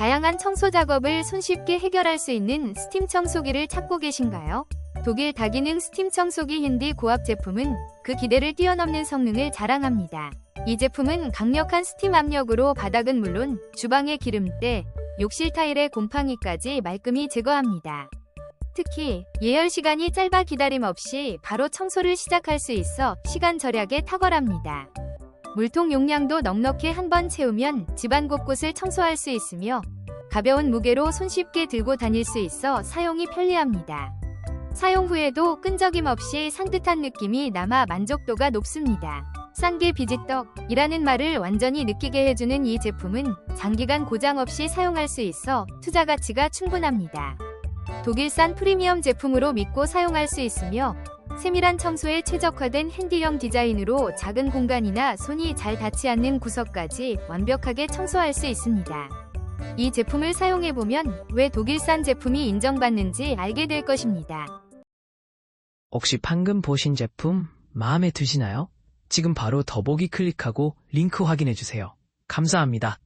다양한 청소 작업을 손쉽게 해결할 수 있는 스팀 청소기를 찾고 계신가요? 독일 다기능 스팀 청소기 힌디 고압 제품은 그 기대를 뛰어넘는 성능을 자랑합니다. 이 제품은 강력한 스팀 압력으로 바닥은 물론 주방의 기름때, 욕실 타일의 곰팡이까지 말끔히 제거합니다. 특히 예열 시간이 짧아 기다림 없이 바로 청소를 시작할 수 있어 시간 절약에 탁월합니다. 물통 용량도 넉넉히 한 번 채우면 집안 곳곳을 청소할 수 있으며 가벼운 무게로 손쉽게 들고 다닐 수 있어 사용이 편리합니다. 사용 후에도 끈적임 없이 산뜻한 느낌이 남아 만족도가 높습니다. 싼게 비지떡이라는 말을 완전히 느끼게 해주는 이 제품은 장기간 고장 없이 사용할 수 있어 투자 가치가 충분합니다. 독일산 프리미엄 제품으로 믿고 사용할 수 있으며 세밀한 청소에 최적화된 핸디형 디자인으로 작은 공간이나 손이 잘 닿지 않는 구석까지 완벽하게 청소할 수 있습니다. 이 제품을 사용해보면 왜 독일산 제품이 인정받는지 알게 될 것입니다. 혹시 방금 보신 제품 마음에 드시나요? 지금 바로 더보기 클릭하고 링크 확인해주세요. 감사합니다.